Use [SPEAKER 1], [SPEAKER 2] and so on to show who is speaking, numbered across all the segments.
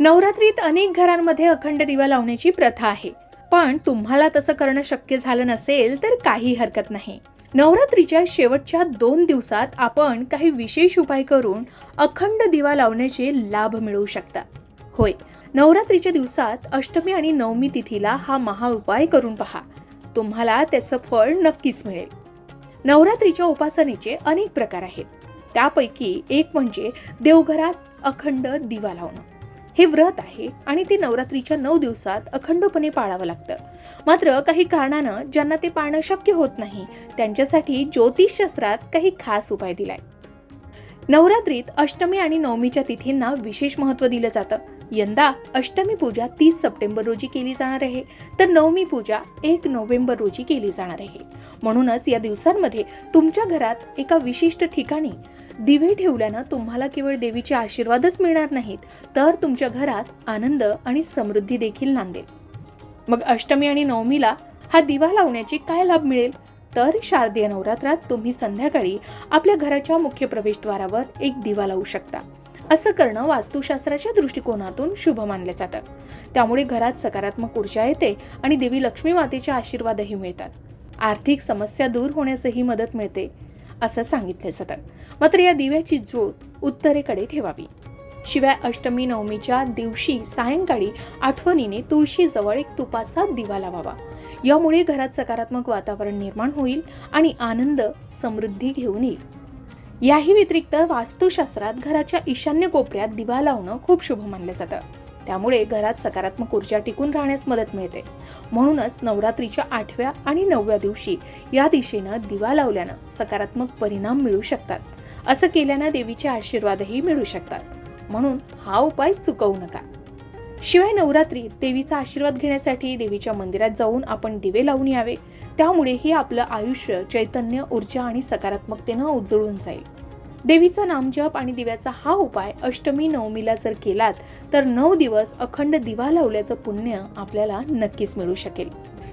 [SPEAKER 1] नवरात्रीत अनेक घरांमध्ये अखंड दिवा लावण्याची प्रथा आहे. पण तुम्हाला तसं करणं शक्य झालं नसेल तर काही हरकत नाही. नवरात्रीच्या शेवटच्या दोन दिवसात आपण काही विशेष उपाय करून अखंड दिवा लावण्याचे लाभ मिळवू शकता. होय नवरात्रीच्या दिवसात अष्टमी आणि नवमी तिथीला हा महा उपाय करून पहा. तुम्हाला त्याचं फळ नक्कीच मिळेल. नवरात्रीच्या उपासनेचे अनेक प्रकार आहेत. त्यापैकी एक म्हणजे देवघरात अखंड दिवा लावणं. हे व्रत आहे आणि ते नवरात्रीच्या नऊ दिवसात अखंडपणे पाळावं लागतं. मात्र काही कारणानं ज्यांना ते पाळणं शक्य होत नाही त्यांच्यासाठी ज्योतिषशास्त्रात काही खास उपाय दिलाय. नवरात्रीत अष्टमी आणि नवमीच्या तिथींना विशेष महत्त्व दिलं जातं. यंदा अष्टमी पूजा तीस सप्टेंबर रोजी केली जाणार आहे तर नवमी पूजा एक नोव्हेंबर रोजी केली जाणार आहे. म्हणूनच या दिवसांमध्ये तुमच्या घरात एका विशिष्ट ठिकाणी दिवे ठेवल्यानं तुम्हाला केवळ देवीचे आशीर्वादच मिळणार नाहीत तर तुमच्या घरात आनंद आणि समृद्धी देखील नांदेल. मग अष्टमी आणि नवमीला हा दिवा लावण्याचे काय लाभ मिळेल? तर शारदीय नवरात्रात तुम्ही संध्याकाळी आपल्या घराच्या मुख्य प्रवेशद्वारावर एक दिवा लावू शकता. असं करणं वास्तुशास्त्राच्या दृष्टिकोनातून शुभ मानलं जातं. त्यामुळे घरात सकारात्मक ऊर्जा येते आणि देवी लक्ष्मी मातेचे आशीर्वादही मिळतात. आर्थिक समस्या दूर होण्यासही मदत मिळते. असं सांगितलं जातं मात्र या दिव्याची ज्योत उत्तरेकडे ठेवावी. शिवाय अष्टमी नवमीच्या दिवशी सायंकाळी आठवणीने तुळशीजवळ एक तुपाचा दिवा लावावा. यामुळे घरात सकारात्मक वातावरण निर्माण होईल आणि आनंद समृद्धी घेऊन येईल. याही व्यतिरिक्त वास्तुशास्त्रात घराच्या ईशान्य कोपऱ्यात दिवा लावणं खूप शुभ मानलं जातं. त्यामुळे घरात सकारात्मक ऊर्जा टिकून राहण्यास मदत मिळते. म्हणूनच नवरात्रीच्या आठव्या आणि नवव्या दिवशी या दिशेनं दिवा लावल्यानं सकारात्मक परिणाम मिळू शकतात. असं केल्यानं देवीचे आशीर्वादही मिळू शकतात. म्हणून हा उपाय चुकवू नका. शिवाय नवरात्रीत देवीचा आशीर्वाद घेण्यासाठी देवीच्या मंदिरात जाऊन आपण दिवे लावून यावे. त्यामुळेही आपलं आयुष्य चैतन्य ऊर्जा आणि सकारात्मकतेनं उजळून जाईल. देवीचा नामजप आणि दिव्याचा हा उपाय अष्टमी नवमीला जर केलात तर नऊ दिवस अखंड दिवा लावल्याचं पुण्य आपल्याला नक्कीच मिळू शकेल.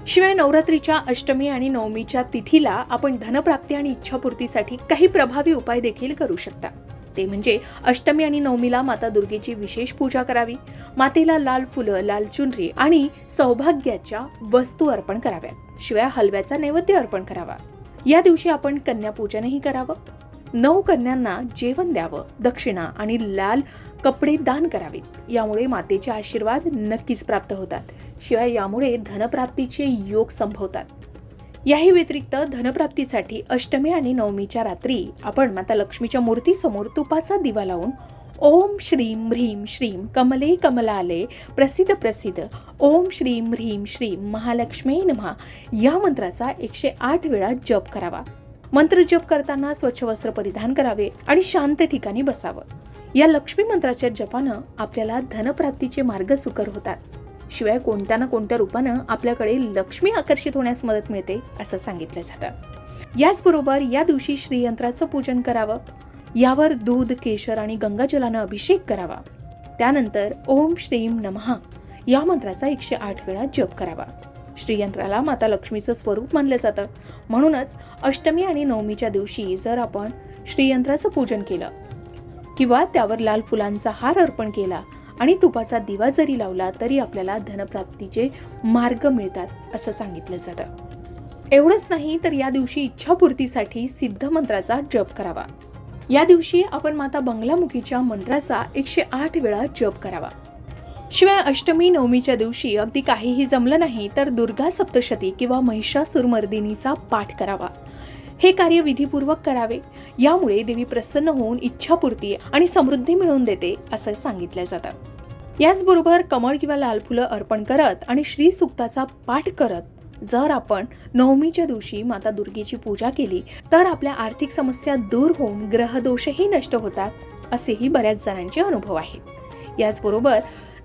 [SPEAKER 1] शिवाय नवरात्रीच्या अष्टमी आणि नवमीच्या तिथीला आपण धनप्राप्ती आणि इच्छापूर्तीसाठी काही प्रभावी उपाय देखील करू शकता. ते म्हणजे अष्टमी आणि नवमीला माता दुर्गेची विशेष पूजा करावी मातेला लाल फुलं लाल चुनरी आणि सौभाग्याच्या वस्तू अर्पण कराव्यात. शिवाय हलव्याचा नैवेद्य अर्पण करावा. या दिवशी आपण कन्यापूजनही करावं. नऊ कन्यांना जेवण द्यावं दक्षिणा आणि लाल कपडे दान करावेत. यामुळे मातेचे आशीर्वाद नक्कीच प्राप्त होतात. शिवाय यामुळे धनप्राप्तीचे योग संभवतात. याही व्यतिरिक्त धनप्राप्तीसाठी अष्टमी आणि नवमीच्या रात्री आपण माता लक्ष्मीच्या मूर्तीसमोर तुपाचा दिवा लावून ओम श्रीम ह्रीम श्रीम कमले कमलाले प्रसिद्ध प्रसिद्ध ओम श्रीम ह्रीम श्रीम महालक्ष्मी नमहा या मंत्राचा एकशे आठ वेळा जप करावा. मंत्र जप करताना स्वच्छ वस्त्र परिधान करावे आणि शांत ठिकाणी बसावं. या लक्ष्मी मंत्राच्या जपानं आपल्याला धनप्राप्तीचे मार्ग सुकर होतात. शिवाय कोणत्या ना कोणत्या रूपानं आपल्याकडे लक्ष्मी आकर्षित होण्यास मदत मिळते असं सांगितलं जातं. याचबरोबर या दिवशी श्रीयंत्राचं पूजन करावं. यावर दूध केशर आणि गंगाजलानं अभिषेक करावा. त्यानंतर ओम श्रीम नमहा या मंत्राचा एकशे आठ वेळा जप करावा. श्रीयंत्राला माता लक्ष्मीचं स्वरूप मानलं जातं. म्हणूनच अष्टमी आणि नवमीच्या दिवशी जर आपण श्रीयंत्राचं पूजन केलं किंवा त्यावर लाल फुलांचा हार अर्पण केला आणि तुपाचा दिवा जरी लावला तरी आपल्याला धनप्राप्तीचे मार्ग मिळतात असं सांगितलं जातं. एवढंच नाही तर या दिवशी इच्छापूर्तीसाठी सिद्ध मंत्राचा जप करावा. या दिवशी आपण माता बंगलामुखीच्या मंत्राचा एकशे आठ वेळा जप करावा. शिवाय अष्टमी नवमीच्या दिवशी अगदी काहीही जमलं नाही तर दुर्गा सप्तशती किंवा महिषासुरमर्दिनीचा पाठ करावा. हे कार्य विधीपूर्वक करावे. यामुळे देवी प्रसन्न होऊन इच्छापूर्ती आणि समृद्धी मिळवून देते असं सांगितलं जातं. याचबरोबर कमळ किंवा लाल फुलं अर्पण करत आणि श्री सुक्ताचा पाठ करत जर आपण नवमीच्या दिवशी माता दुर्गेची पूजा केली तर आपल्या आर्थिक समस्या दूर होऊन ग्रहदोषही नष्ट होतात असेही बऱ्याच जणांचे अनुभव आहेत याचबरोबर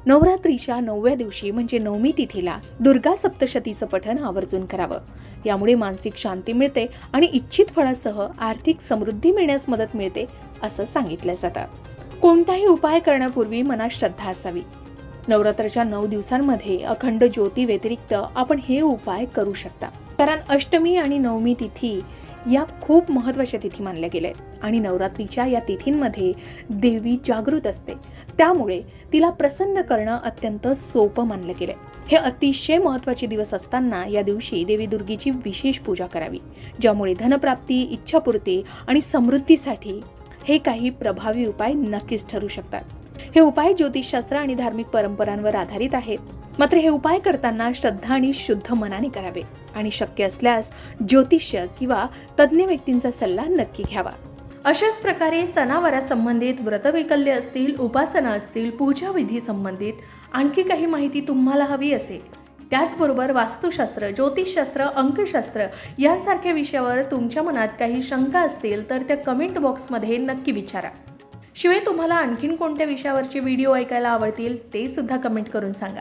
[SPEAKER 1] नवरात्रीच्या नवव्या दिवशी म्हणजे नवमी तिथीला दुर्गा सप्तशतीचं पठण आवर्जून करावं. यामुळे मानसिक शांती मिळते आणि इच्छित फळासह आर्थिक समृद्धी मिळण्यास मदत मिळते असं सांगितलं जातं. कोणताही उपाय करण्यापूर्वी मनात श्रद्धा असावी. नवरात्राच्या नऊ दिवसांमध्ये अखंड ज्योती व्यतिरिक्त आपण हे उपाय करू शकता. कारण अष्टमी आणि नवमी तिथी या खूप महत्त्वाच्या तिथी मानल्या गेल्या आहेत. आणि नवरात्रीच्या या तिथींमध्ये देवी जागृत असते. त्यामुळे तिला प्रसन्न करणं अत्यंत सोपं मानलं गेलंय. हे अतिशय महत्त्वाचे दिवस असताना या दिवशी देवी दुर्गेची विशेष पूजा करावी ज्यामुळे धनप्राप्ती इच्छापूर्ती आणि समृद्धीसाठी हे काही प्रभावी उपाय नक्कीच ठरू शकतात. हे उपाय ज्योतिषशास्त्र आणि धार्मिक परंपरांवर आधारित आहेत. मात्र हे उपाय करताना श्रद्धा आणि शुद्ध मनाने करावे आणि शक्य असल्यास ज्योतिष्य किंवा तज्ज्ञ व्यक्तींचा सल्ला नक्की घ्यावा. अशाच प्रकारे सणावारासंबंधित व्रतवैकल्य असतील उपासना असतील पूजाविधी संबंधित आणखी काही माहिती तुम्हाला हवी असेल. त्याचबरोबर वास्तुशास्त्र ज्योतिषशास्त्र अंकशास्त्र यांसारख्या विषयावर तुमच्या मनात काही शंका असतील तर त्या कमेंट बॉक्समध्ये नक्की विचारा. शिवाय तुम्हाला आणखीन कोणत्या विषयावरचे व्हिडिओ ऐकायला आवडतील ते सुद्धा कमेंट करून सांगा.